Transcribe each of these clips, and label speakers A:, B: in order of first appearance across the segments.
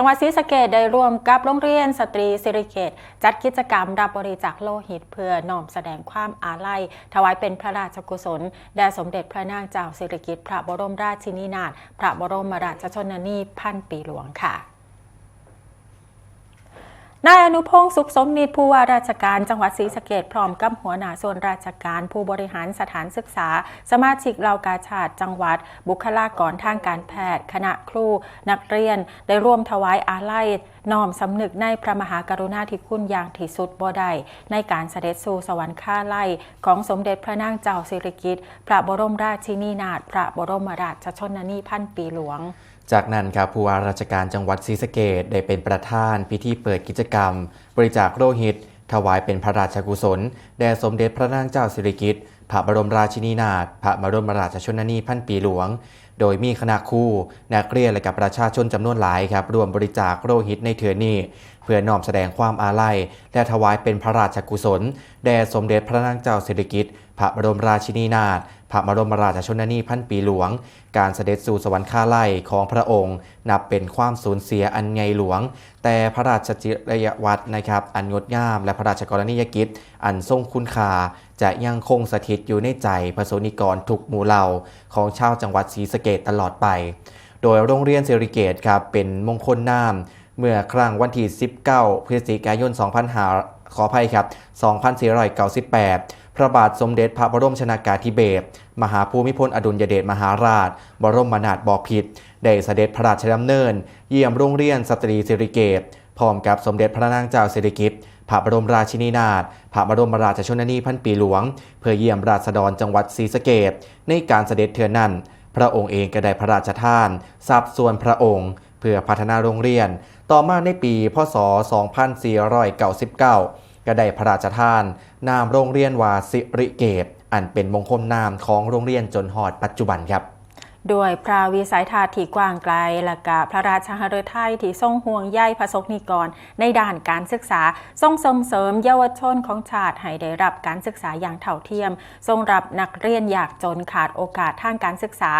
A: จังหวัดศรีสะเกดได้ร่วมกับโรงเรียนสตรีสิริเกตจัดกิจกรรมรับบริจาคโลหิตเพื่อน้อมแสดงความอาลัย ถวายเป็นพระราชกุศลแด่สมเด็จพระนางเจ้าสิริกิติ์พระบรมราชินีนาถพระบรมราชชนนีพันปีหลวงค่ะ นายอนุพงศ์สุขสมนิตผู้ว่าราชการจังหวัดศรีสะเกดพร้อมกับหัวหน้าส่วนราชการผู้บริหารสถานศึกษา สมาชิกเหล่ากาชาติจังหวัด บุคลากรทางการแพทย์ คณะครู นักเรียน ได้ร่วมถวายอาลัยน้อมสำนึกในพระมหากรุณาธิคุณอย่างที่สุดบ่ได้ในการเสด็จสู่สวรรคาไล่ของสมเด็จพระนางเจ้าสิริกิติ์พระบรมราชินีนาถพระบรมราชชนนีพันปีหลวง
B: จากนั้นครับผู้ว่าราชการจังหวัดศรีสะเกดได้เป็นประธานพิธีเปิดกิจกรรม บริจาคโลหิต ถวายเป็นพระราชกุศล แด่สมเด็จพระนางเจ้าสิริกิติ์พระบรมราชินีนาถพระบรมราชชนนีพันปีหลวง โดยมีคณะครูนักเรียนและกับประชาชนจำนวนหลายครับรวมบริจาคโลหิตในเถือนี้ เพื่อน้อมแสดงความอาลัย และถวายเป็นพระราชกุศล แด่สมเด็จพระนางเจ้าสิริกิติ์พระบรมราชินีนาถ พระบรมราชชนนีพันปีหลวง การเสด็จสู่สวรรคาไล่ของพระองค์ นับเป็นความสูญเสียอันใหญ่หลวง แต่พระราชจิรยวัตรนะครับ อันงดงามและพระราชกรณียกิจ อันทรงคุณค่าจะยังคงสถิตอยู่ในใจพระสนิกรทุกหมู่เหล่าของชาวจังหวัดศรีสะเกดตลอดไป โดยโรงเรียนเซริเกตครับเป็นมงคลนามเมื่อครั้งวันที่ 19 พฤศจิกายน 2500ขออภัยครับ 2498 พระบาทสมเด็จพระบรมชนากาธิเบศรมหาภูมิพลอดุลยเดชมหาราช บรมนาถบพิตรได้เสด็จพระราชดำเนิน เยี่ยมโรงเรียนสตรีสิริเกตพร้อมกับสมเด็จพระนางเจ้าสิริกิติ์พระบรมราชินีนาถพระบรมราชชนนีพันปีหลวง เพื่อเยี่ยมราษฎรจังหวัดศรีสะเกดในการเสด็จเทือนนั้นพระองค์เองก็ได้พระราชทานทรัพย์ส่วนพระองค์ เพื่อพัฒนาโรงเรียน ต่อมาในปีพศ 2499 ก็ได้พระราชทาน นามโรงเรียนวาสิริเกต อันเป็นมงคลนามของโรงเรียนจนหอดปัจจุบันครับ
A: ด้วยพระวิสัยทัศน์ที่กว้างไกล และกะพระราชหฤทัยที่ทรงห่วงใยพระสงฆ์นิกร ในด้านการศึกษา ทรงส่งเสริมเยาวชนของชาติให้ได้รับการศึกษาอย่างเท่าเทียม ทรงรับนักเรียนยากจนขาดโอกาสทางการศึกษา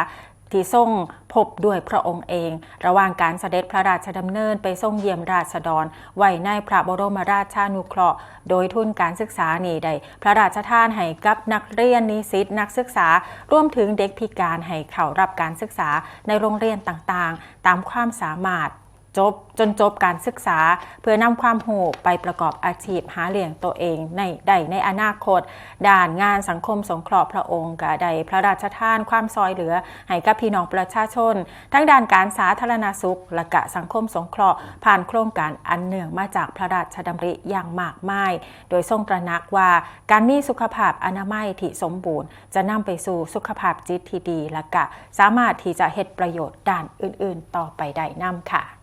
A: ที่ทรงพบด้วยพระองค์เอง ระหว่างการเสด็จพระราชดำเนินไปทรงเยี่ยมราษฎรไว้ในพระบรมราชานุเคราะห์ โดยทุนการศึกษานี้ได้พระราชทานให้กับนักเรียนนิสิตนักศึกษา รวมถึงเด็กพิการให้เข้ารับการศึกษาในโรงเรียนต่างๆ ตามความสามารถ จบจนจบการศึกษา เพื่อนำความหูไปประกอบอาชีพหาเลี้ยงตัวเองในใดในอนาคต ด่านงานสังคมสงเคราะห์พระองค์ก็ได้พระราชทานความซอยเหลือ ให้กับพี่น้องประชาชน ทั้งด้านการสาธารณสุข และกะสังคมสงเคราะห์ผ่านโครงการอันเนื่องมาจากพระราชดำริอย่างมากมาย โดยทรงตระหนักว่าการมีสุขภาพอนามัยที่สมบูรณ์ จะนำไปสู่สุขภาพจิตที่ดี และกะสามารถที่จะเฮ็ดประโยชน์ด้านอื่น ๆ ต่อไปได้นำค่ะ